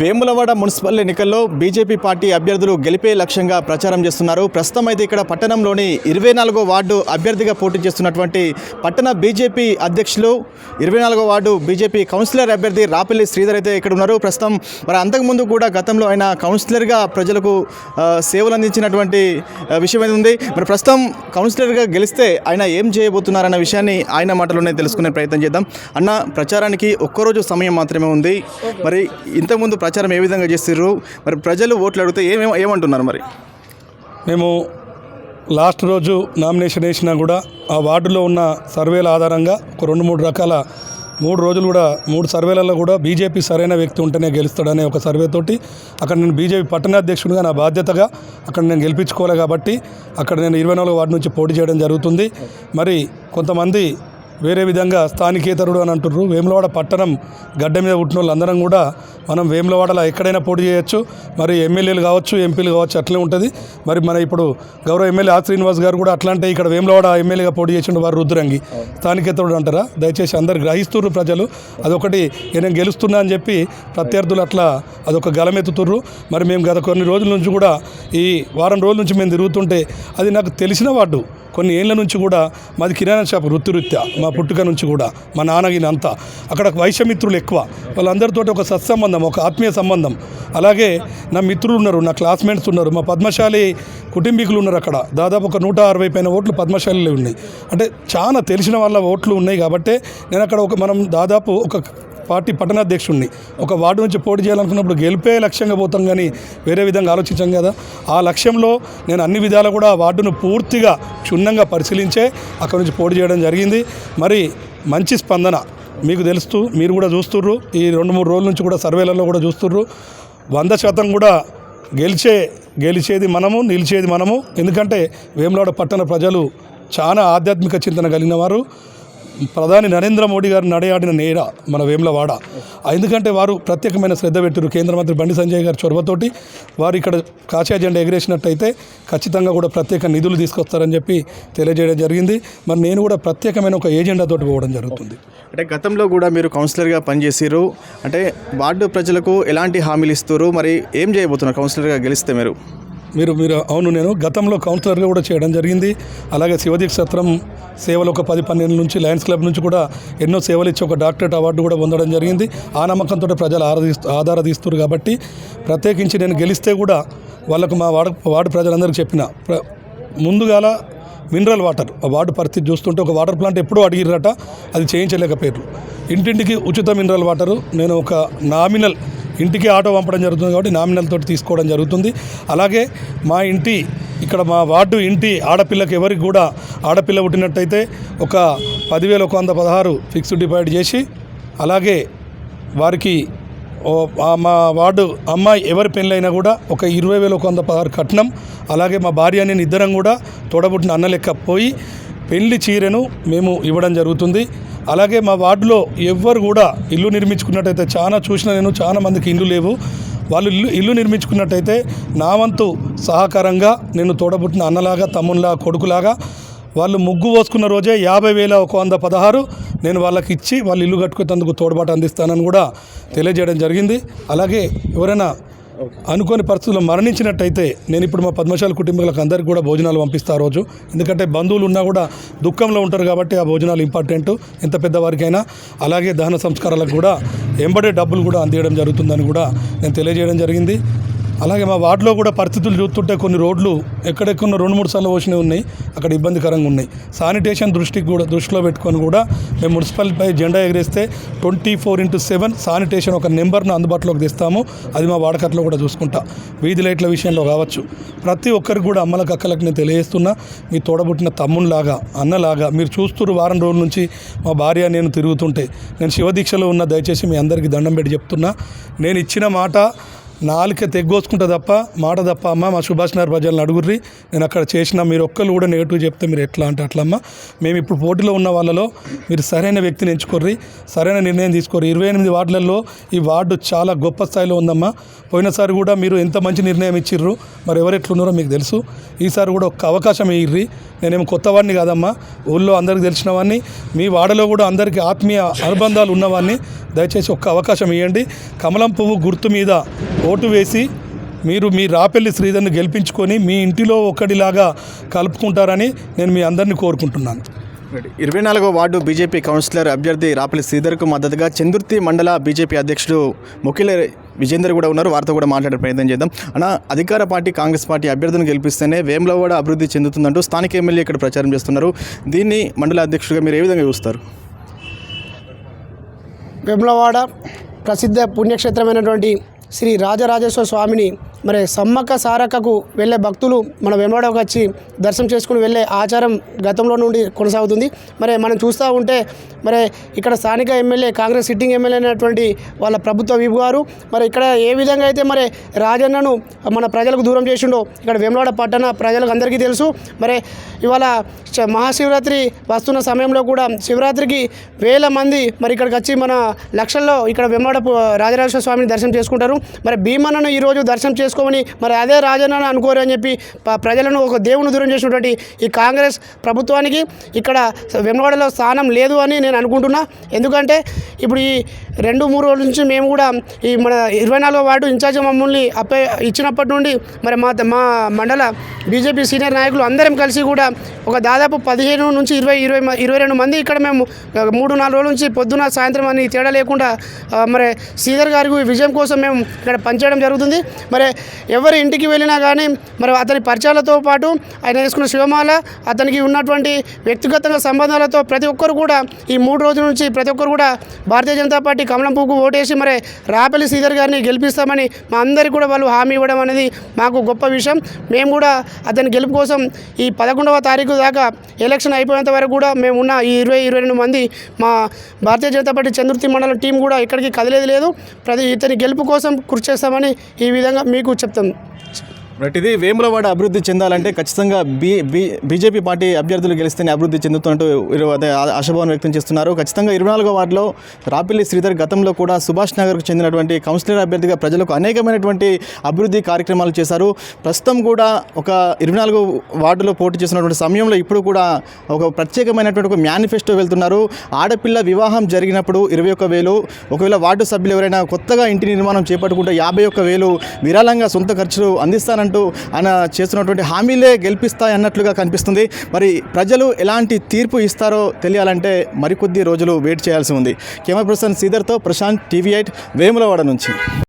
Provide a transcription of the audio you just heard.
Vemulawada municipal ఎన్నికల్లో BJP party అభ్యర్థులు గెలిపే లక్ష్యంగా ప్రచారం చేస్తున్నారు. ప్రస్తుతం అయితే ఇక్కడ పట్టణంలోని ఇరవై నాలుగో వార్డు అభ్యర్థిగా పోటీ చేస్తున్నటువంటి పట్టణ బీజేపీ అధ్యక్షులు ఇరవై నాలుగో వార్డు బీజేపీ కౌన్సిలర్ అభ్యర్థి రాపిల్లి శ్రీధర్ అయితే ఇక్కడ ఉన్నారు. ప్రస్తుతం మరి అంతకుముందు కూడా గతంలో ఆయన కౌన్సిలర్గా ప్రజలకు సేవలు అందించినటువంటి విషయం అయితే ఉంది? మరి ప్రస్తుతం కౌన్సిలర్గా గెలిస్తే ఆయన ఏం చేయబోతున్నారన్న విషయాన్ని ఆయన మాటలోనే తెలుసుకునే ప్రయత్నం చేద్దాం. అన్న ప్రచారానికి ఒక్కరోజు సమయం మాత్రమే ఉంది. మరి ఇంతకుముందు ప్రచారం ఏ విధంగా చేస్తారు మరి ప్రజలు ఓట్లు అడిగితే ఏమేమి ఏమంటున్నారు మరి? మేము లాస్ట్ రోజు నామినేషన్ వేసినా కూడా ఆ వార్డులో ఉన్న సర్వేల ఆధారంగా ఒక రెండు మూడు రకాల మూడు రోజులు కూడా మూడు సర్వేలలో కూడా బీజేపీ సరైన వ్యక్తి ఉంటేనే గెలుస్తాడనే ఒక సర్వేతోటి అక్కడ నేను బీజేపీ పట్టణాధ్యక్షుడిగా నా బాధ్యతగా అక్కడ నేను గెలిపించుకోవాలి కాబట్టి అక్కడ నేను ఇరవై నాలుగు వార్డు నుంచి పోటీ చేయడం జరుగుతుంది. మరి కొంతమంది వేరే విధంగా స్థానికేతరుడు అని అంటున్నారు వేములవాడ పట్టణం గడ్డ మీద పుట్టిన వాళ్ళందరం కూడా మనం వేములవాడలో ఎక్కడైనా పోటీ చేయొచ్చు. మరి ఎమ్మెల్యేలు కావచ్చు ఎంపీలు కావచ్చు అట్లే ఉంటుంది. మరి మన ఇప్పుడు గౌరవ ఎమ్మెల్యే ఆ శ్రీనివాస్ గారు కూడా అట్లాంటి ఇక్కడ వేములవాడ ఎమ్మెల్యేగా పోటీ చేసిండు వారు రుద్రంగి. స్థానికేతరుడు అంటారా? దయచేసి అందరు గ్రహిస్తున్నారు ప్రజలు. అదొకటి నేను గెలుస్తున్నా అని చెప్పి ప్రత్యర్థులు అట్లా అదొక గలమెత్తుతుర్రు. మరి మేము గత కొన్ని రోజుల నుంచి కూడా ఈ వారం రోజుల నుంచి మేము తిరుగుతుంటే అది నాకు తెలిసిన వాడు కొన్ని ఏళ్ళ నుంచి కూడా మాది కిరాణా షాప్ వృత్తిరీత్యా మా పుట్టుక నుంచి కూడా మా నాన్నగిన అంతా. అక్కడ వైశ్యమిత్రులు ఎక్కువ. వాళ్ళందరితో ఒక సత్సంబంధం ఒక ఆత్మీయ సంబంధం. అలాగే నా మిత్రులు ఉన్నారు నా క్లాస్మేట్స్ ఉన్నారు మా పద్మశాలి కుటుంబీకులు ఉన్నారు అక్కడ. దాదాపు ఒక నూట అరవై పైన ఓట్లు పద్మశాలిలో ఉన్నాయి. అంటే చాలా తెలిసిన వాళ్ళ ఓట్లు ఉన్నాయి కాబట్టి నేను అక్కడ ఒక మనం దాదాపు ఒక పార్టీ పట్టణాధ్యక్షుడిని ఒక వార్డు నుంచి పోటీ చేయాలనుకున్నప్పుడు గెలిపే లక్ష్యంగా పోతాం కానీ వేరే విధంగా ఆలోచించాం కదా. ఆ లక్ష్యంలో నేను అన్ని విధాలు కూడా వార్డును పూర్తిగా క్షుణ్ణంగా పరిశీలించే అక్కడ నుంచి పోటీ చేయడం జరిగింది. మరి మంచి స్పందన మీకు తెలుస్తూ మీరు కూడా చూస్తుర్రు. ఈ రెండు మూడు రోజుల నుంచి కూడా సర్వేలలో కూడా చూస్తుర్రు. వంద శాతం కూడా గెలిచే గెలిచేది మనము నిలిచేది మనము. ఎందుకంటే వేములాడ పట్టణ ప్రజలు చాలా ఆధ్యాత్మిక చింతన కలిగిన వారు. ప్రధాని నరేంద్ర మోడీ గారు నడయాడిన నేర మన వేములవాడ. ఎందుకంటే వారు ప్రత్యేకమైన శ్రద్ధ పెట్టారు కేంద్ర మంత్రి బండి సంజయ్ గారి చొరవతోటి. వారు ఇక్కడ కాశీ జెండా ఎగిరేసినట్టయితే ఖచ్చితంగా కూడా ప్రత్యేక నిధులు తీసుకొస్తారని చెప్పి తెలియజేయడం జరిగింది. మరి నేను కూడా ప్రత్యేకమైన ఒక ఏజెండాతో పోవడం జరుగుతుంది. అంటే గతంలో కూడా మీరు కౌన్సిలర్గా పనిచేసిర్రు. అంటే వార్డు ప్రజలకు ఎలాంటి హామీలు ఇస్తారు మరి ఏం చేయబోతున్నారు కౌన్సిలర్గా గెలిస్తే మీరు? మీరు మీరు అవును నేను గతంలో కౌన్సిలర్గా కూడా చేయడం జరిగింది. అలాగే శివదీక్ష సత్రం సేవలు ఒక పది పన్నెండు నుంచి లయన్స్ క్లబ్ నుంచి కూడా ఎన్నో సేవలు ఇచ్చి ఒక డాక్టరేట్ అవార్డు కూడా పొందడం జరిగింది. ఆ నమ్మకంతో ప్రజలు ఆరాధిస్తూ ఆధారదీస్తున్నారు కాబట్టి ప్రత్యేకించి నేను గెలిస్తే కూడా వాళ్ళకు మా వార్డు వార్డు ప్రజలందరికీ చెప్పిన ప్ర- ముందుగాల మినరల్ వాటర్ ఆ వార్డు పరిస్థితి చూస్తుంటే ఒక వాటర్ ప్లాంట్ ఎప్పుడూ అడిగిరట అది చేయించలేకపోయారు. ఇంటింటికి ఉచిత మినరల్ వాటరు నేను ఒక నామినల్ ఇంటికి ఆటో పంపడం జరుగుతుంది కాబట్టి నామినల్ తోటి తీసుకోవడం జరుగుతుంది. అలాగే మా ఇంటి ఇక్కడ మా వార్డు ఇంటి ఆడపిల్లకి ఎవరికి కూడా ఆడపిల్ల పుట్టినట్టయితే ఒక పదివేల ఒక వంద పదహారు ఫిక్స్డ్ డిపాజిట్ చేసి అలాగే వారికి మా వార్డు అమ్మాయి ఎవరి పెళ్ళైనా కూడా ఒక ఇరవై వేల ఒక వంద పదహారు కట్నం అలాగే మా భార్య నేను ఇద్దరం కూడా తోడబుట్టిన అన్న లెక్క పోయి పెళ్ళి చీరను మేము ఇవ్వడం జరుగుతుంది. అలాగే మా వార్డులో ఎవ్వరు కూడా ఇల్లు నిర్మించుకున్నట్టయితే చాలా చూసిన నేను చాలా మందికి ఇల్లు లేవు. వాళ్ళు ఇల్లు ఇల్లు నిర్మించుకున్నట్టయితే నా వంతు సహకారంగా నేను తోడబుట్టిన అన్నలాగా తమ్మునిలా కొడుకులాగా వాళ్ళు ముగ్గు పోసుకున్న రోజే యాభై వేల ఒక వంద పదహారు నేను వాళ్ళకి ఇచ్చి వాళ్ళు ఇల్లు కట్టుకునేందుకు తోడ్పాటు అందిస్తానని కూడా తెలియజేయడం జరిగింది. అలాగే ఎవరైనా అనుకోని పరిస్థితుల్లో మరణించినట్టయితే నేను ఇప్పుడు మా పద్మశాల కుటుంబాలకు అందరికీ కూడా భోజనాలు పంపిస్తా రోజు. ఎందుకంటే బంధువులు ఉన్నా కూడా దుఃఖంలో ఉంటారు కాబట్టి ఆ భోజనాలు ఇంపార్టెంట్ ఎంత పెద్దవారికైనా అలాగే దహన సంస్కారాలకు కూడా ఎంబడే డబ్బులు కూడా అందియడం జరుగుతుందని కూడా నేను తెలియజేయడం జరిగింది. అలాగే మా వార్డులో కూడా పరిస్థితులు చూస్తుంటే కొన్ని రోడ్లు ఎక్కడెక్కడ రెండు మూడు సార్లు వచ్చినవి ఉన్నాయి. అక్కడ ఇబ్బందికరంగా ఉన్నాయి. శానిటేషన్ దృష్టికి కూడా దృష్టిలో పెట్టుకొని కూడా మేము మున్సిపల్పై జెండా ఎగిరేస్తే twenty four into seven sanitation ఒక నెంబర్ను అందుబాటులోకి తెస్తాము. అది మా వాడకట్లో కూడా చూసుకుంటా. వీధి లైట్ల విషయంలో కావచ్చు. ప్రతి ఒక్కరికి కూడా అమ్మలకు అక్కలకు నేను తెలియజేస్తున్నా మీ తోడబుట్టిన తమ్మునిలాగా అన్నలాగా మీరు చూస్తున్నారు వారం రోజుల నుంచి మా భార్య నేను తిరుగుతుంటే. నేను శివదీక్షలో ఉన్న దయచేసి మీ అందరికీ దండం పెట్టి చెప్తున్నా. నేను ఇచ్చిన మాట నాలుక తెగ్గోసుకుంటా తప్ప మాట తప్ప అమ్మ మా సుభాష్ నగర్ ప్రజలను అడుగుర్రి. నేను అక్కడ చేసిన మీరు ఒక్కరు కూడా నెగిటివ్ చెప్తే మీరు ఎట్లా అంటే అట్లా అమ్మ మేము ఇప్పుడు పోటీలో ఉన్న వాళ్ళలో మీరు సరైన వ్యక్తిని ఎంచుకోర్రి సరైన నిర్ణయం తీసుకోర్రి. ఇరవై ఎనిమిది వార్డులలో ఈ వార్డు చాలా గొప్ప స్థాయిలో ఉందమ్మా. పోయినసారి కూడా మీరు ఎంత మంచి నిర్ణయం ఇచ్చిర్రు మరి ఎవరు ఎట్లున్నారో మీకు తెలుసు. ఈసారి కూడా ఒక్క అవకాశం ఇయ్యి నేనేం కొత్తవాడిని కాదమ్మా. ఊళ్ళో అందరికి తెలిసిన వాడిని మీ వాడలో కూడా అందరికీ ఆత్మీయ అనుబంధాలు ఉన్నవాడిని. దయచేసి ఒక్క అవకాశం ఇవ్వండి కమలం పువ్వు గుర్తు మీద ఓటు వేసి మీరు మీ రాపెల్లి శ్రీధర్ని గెలిపించుకొని మీ ఇంటిలో ఒకటిలాగా కలుపుకుంటారని నేను మీ అందరినీ కోరుకుంటున్నాను. ఇరవై నాలుగో వార్డు బీజేపీ కౌన్సిలర్ అభ్యర్థి రాపల్లి శ్రీధర్కు మద్దతుగా చందుర్తి మండల బీజేపీ అధ్యక్షుడు ముఖిల విజేందర్ కూడా ఉన్నారు. వారితో కూడా మాట్లాడే ప్రయత్నం చేద్దాం. అన్న అధికార పార్టీ కాంగ్రెస్ పార్టీ అభ్యర్థులను గెలిపిస్తేనే వేములవాడ అభివృద్ధి చెందుతుందంటూ స్థానిక ఎమ్మెల్యే ఇక్కడ ప్రచారం చేస్తున్నారు. దీన్ని మండల అధ్యక్షుడిగా మీరు ఏ విధంగా చూస్తారు? వేములవాడ ప్రసిద్ధ పుణ్యక్షేత్రమైనటువంటి శ్రీ రాజరాజేశ్వర స్వామిని మరి సమ్మక్క సారక్కకు వెళ్ళే భక్తులు మన వెంబడకు వచ్చి దర్శనం చేసుకుని వెళ్ళే ఆచారం గతంలో నుండి కొనసాగుతుంది. మరి మనం చూస్తూ ఉంటే మరి ఇక్కడ స్థానిక ఎమ్మెల్యే కాంగ్రెస్ సిట్టింగ్ ఎమ్మెల్యే అయినటువంటి వాళ్ళ ప్రభుత్వ విభు గారు మరి ఇక్కడ ఏ విధంగా అయితే మరి రాజన్నను మన ప్రజలకు దూరం చేసిండో ఇక్కడ వేములవాడ పట్టణ ప్రజలకు అందరికీ తెలుసు. మరి ఇవాళ మహాశివరాత్రి వస్తున్న సమయంలో కూడా శివరాత్రికి వేల మంది మరి ఇక్కడికి వచ్చి మన లక్షల్లో ఇక్కడ వెమ్మడ రాజరాజేశ్వర స్వామిని దర్శనం చేసుకుంటారు. మరి భీమన్నను ఈరోజు దర్శనం చేసుకోమని మరి అదే రాజన్న అనుకోరు అని చెప్పి ప్రజలను ఒక దేవుని దూరం చేసినటువంటి ఈ కాంగ్రెస్ ప్రభుత్వానికి ఇక్కడ వెమ్మవాడలో స్థానం లేదు అని నేను అనుకుంటున్నా. ఎందుకంటే ఇప్పుడు ఈ రెండు మూడు రోజుల నుంచి మేము కూడా ఈ మన ఇరవై నాలుగో వార్డు ఇన్ఛార్జ్ మమ్మల్ని అప్ప ఇచ్చినప్పటి నుండి మరి మా మా మండల బీజేపీ సీనియర్ నాయకులు అందరం కలిసి కూడా ఒక దాదాపు పదిహేను నుంచి ఇరవై ఇరవై మ- ఇరవై రెండు మంది ఇక్కడ మేము మూడు నాలుగు రోజుల నుంచి పొద్దున సాయంత్రం అని తేడా లేకుండా మరి శ్రీధర్ గారికి విజయం కోసం మేము ఇక్కడ పనిచేయడం జరుగుతుంది. మరి ఎవరి ఇంటికి వెళ్ళినా కానీ మరి అతని పరిచయాలతో పాటు ఆయన వేసుకున్న శివమాల అతనికి ఉన్నటువంటి వ్యక్తిగతంగా సంబంధాలతో ప్రతి ఒక్కరు కూడా ఈ మూడు రోజుల నుంచి ప్రతి ఒక్కరు కూడా భారతీయ జనతా పార్టీ కమలం పువ్వుకు ఓటేసి మరి రాపల్లి శ్రీధర్ గారిని గెలిపిస్తామని మా అందరికీ కూడా వాళ్ళు హామీ ఇవ్వడం అనేది మాకు గొప్ప విషయం. మేము కూడా అతని గెలుపు కోసం ఈ పదకొండవ తారీఖు దాకా ఎలక్షన్ అయిపోయేంత వరకు కూడా మేము ఉన్న ఈ ఇరవై ఇరవై రెండు మంది మా భారతీయ జనతా పార్టీ చంద్రుతి మండలం టీం కూడా ఇక్కడికి కదిలేదు లేదు. ప్రతి ఇతని గెలుపు కోసం కృషి చేస్తామని ఈ విధంగా మీకు చెప్తాను రైట్ ఇది వేములవాడ అభివృద్ధి చెందాలంటే ఖచ్చితంగా బీ బీ బీజేపీ పార్టీ అభ్యర్థులు గెలిస్తేనే అభివృద్ధి చెందుతున్నట్టు అదే ఆ- ఆశాభావం వ్యక్తం చేస్తున్నారు. ఖచ్చితంగా ఇరవై నాలుగో వార్డులో రాపిల్లి శ్రీధర్ గతంలో కూడా సుభాష్ నగర్కు చెందినటువంటి కౌన్సిలర్ అభ్యర్థిగా ప్రజలకు అనేకమైనటువంటి అభివృద్ధి కార్యక్రమాలు చేశారు. ప్రస్తుతం కూడా ఒక ఇరవై నాలుగు వార్డులో పోటీ చేస్తున్నటువంటి సమయంలో ఇప్పుడు కూడా ఒక ప్రత్యేకమైనటువంటి ఒక మేనిఫెస్టో వెళ్తున్నారు. ఆడపిల్ల వివాహం జరిగినప్పుడు ఇరవై ఒక్క వేలు ఒకవేళ వార్డు సభ్యులు ఎవరైనా కొత్తగా ఇంటి నిర్మాణం చేపట్టుకుంటే యాభై ఒక్క వేలు విరాళంగా సొంత ఖర్చులు అందిస్తానంటే ఆయన చేస్తున్నటువంటి హామీలే గెలిపిస్తాయి అన్నట్లుగా కనిపిస్తుంది. మరి ప్రజలు ఎలాంటి తీర్పు ఇస్తారో తెలియాలంటే మరికొద్ది రోజులు వెయిట్ చేయాల్సి ఉంది. కెమెరా పర్సన్ శ్రీధర్తో ప్రశాంత్ టీవీ ఎయిట్ వేములవాడ నుంచి.